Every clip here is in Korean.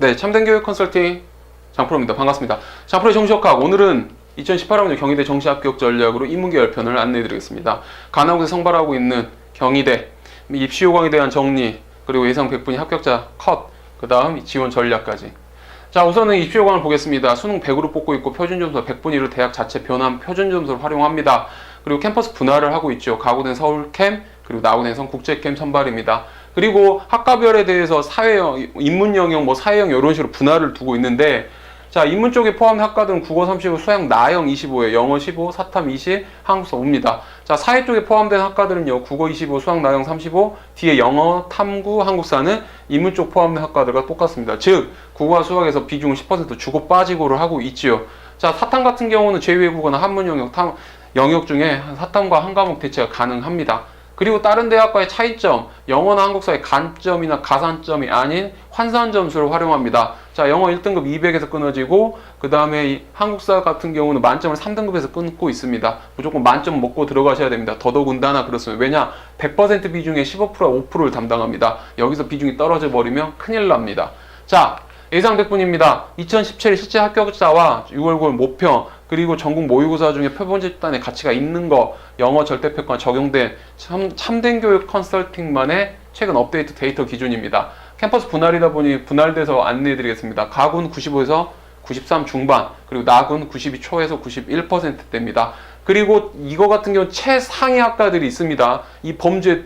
네, 참된 교육 컨설팅 장프로입니다. 반갑습니다. 장프로의 정시역학 오늘은 2018학년 경희대 정시 합격 전략으로 인문계 열편을 안내해 드리겠습니다. 간호학에서 성발하고 있는 경희대 입시 요강에 대한 정리 그리고 예상 100분위 합격자 컷, 그 다음 지원 전략까지. 자, 우선은 입시 요강을 보겠습니다. 수능 100으로 뽑고 있고 표준 점수 100분위를 대학 자체 변환 표준 점수를 활용합니다. 그리고 캠퍼스 분할을 하고 있죠. 가구된 서울캠 그리고 나우den성 국제캠 선발입니다. 그리고 학과별에 대해서 사회형, 인문 영역, 뭐 사회형 이런 식으로 분할을 두고 있는데 자 인문 쪽에 포함된 학과들은 국어 35, 수학 나영 25에 영어 15, 사탐 20, 한국사 5입니다. 자 사회 쪽에 포함된 학과들은요 국어 25, 수학 나영 35, 뒤에 영어, 탐구, 한국사는 인문 쪽 포함된 학과들과 똑같습니다. 즉 국어와 수학에서 비중 10% 주고 빠지고를 하고 있지요. 자 사탐 같은 경우는 제2외국어나 한문 영역, 탐, 영역 중에 사탐과 한 과목 대체가 가능합니다. 그리고 다른 대학과의 차이점, 영어나 한국사의 간점이나 가산점이 아닌 환산 점수를 활용합니다. 자, 영어 1등급 200에서 끊어지고, 그 다음에 한국사 같은 경우는 만점을 3등급에서 끊고 있습니다. 무조건 만점 먹고 들어가셔야 됩니다. 더더군다나 그렇습니다. 왜냐? 100% 비중의 15%, 5%를 담당합니다. 여기서 비중이 떨어져 버리면 큰일 납니다. 자, 예상 100분입니다. 2017 실제 합격자와 6월 9월 모평 그리고 전국 모의고사 중에 표본 집단의 가치가 있는 거 영어 절대평가 적용된 참, 참된 교육 컨설팅만의 최근 업데이트 데이터 기준입니다. 캠퍼스 분할이다 보니 분할돼서 안내해 드리겠습니다. 가군 95에서 93 중반 그리고 나군 92 초에서 91%대입니다. 그리고 이거 같은 경우는 최상위 학과들이 있습니다. 이 범죄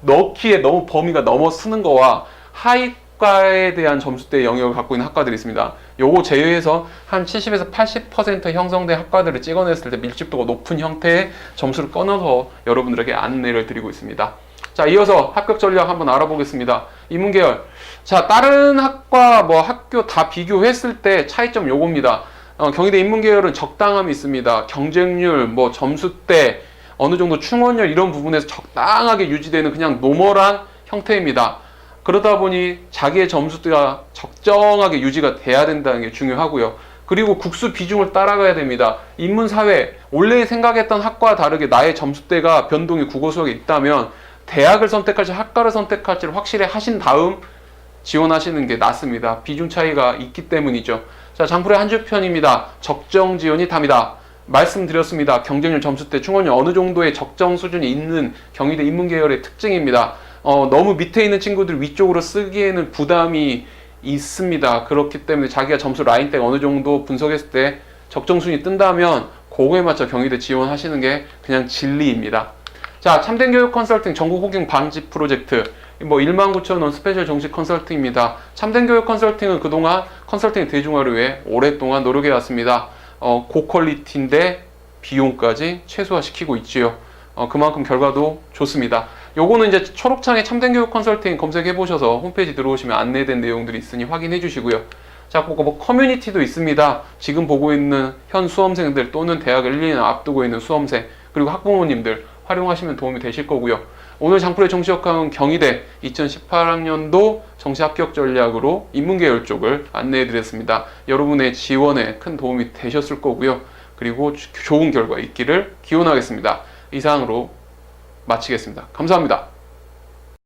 넣기에 너무 범위가 넘어서는 거와 하위 학과에 대한 점수대 영역을 갖고 있는 학과들이 있습니다. 요거 제외해서 한 70에서 80% 형성된 학과들을 찍어냈을 때 밀집도가 높은 형태의 점수를 꺼내서 여러분들에게 안내를 드리고 있습니다. 자, 이어서 합격 전략 한번 알아보겠습니다. 인문계열. 자, 다른 학과 뭐 학교 다 비교했을 때 차이점 요겁니다. 어, 경희대 인문계열은 적당함이 있습니다. 경쟁률, 뭐 점수대, 어느 정도 충원율 이런 부분에서 적당하게 유지되는 그냥 노멀한 형태입니다. 그러다 보니 자기의 점수가 적정하게 유지가 돼야 된다는 게 중요하고요. 그리고 국수 비중을 따라가야 됩니다. 인문사회, 원래 생각했던 학과와 다르게 나의 점수대가 변동이 국어 수학에 있다면 대학을 선택할지 학과를 선택할지를 확실히 하신 다음 지원하시는 게 낫습니다. 비중 차이가 있기 때문이죠. 자, 장풀의 한 줄 편입니다. 적정 지원이 답니다. 말씀드렸습니다. 경쟁률 점수대 충원율 어느 정도의 적정 수준이 있는 경희대 인문계열의 특징입니다. 어, 너무 밑에 있는 친구들 위쪽으로 쓰기에는 부담이 있습니다. 그렇기 때문에 자기가 점수 라인대가 어느 정도 분석했을 때 적정 순위 뜬다면 그거에 맞춰 경희대 지원하시는 게 그냥 진리입니다. 자, 참된 교육 컨설팅 전국 호갱 방지 프로젝트. 뭐 1만 9천 원 스페셜 정식 컨설팅입니다. 참된 교육 컨설팅은 그동안 컨설팅 대중화를 위해 오랫동안 노력해 왔습니다. 어, 고퀄리티인데 비용까지 최소화시키고 있지요. 어, 그만큼 결과도 좋습니다. 요거는 이제 초록창에 참된 교육 컨설팅 검색해 보셔서 홈페이지 들어오시면 안내된 내용들이 있으니 확인해 주시고요. 자, 그거 뭐 커뮤니티도 있습니다. 지금 보고 있는 현 수험생들 또는 대학을 1, 2년 앞두고 있는 수험생 그리고 학부모님들 활용하시면 도움이 되실 거고요. 오늘 장풀의 정시역학은 경희대 2018학년도 정시 합격 전략으로 인문계열 쪽을 안내해 드렸습니다. 여러분의 지원에 큰 도움이 되셨을 거고요. 그리고 좋은 결과 있기를 기원하겠습니다. 이상으로 마치겠습니다. 감사합니다.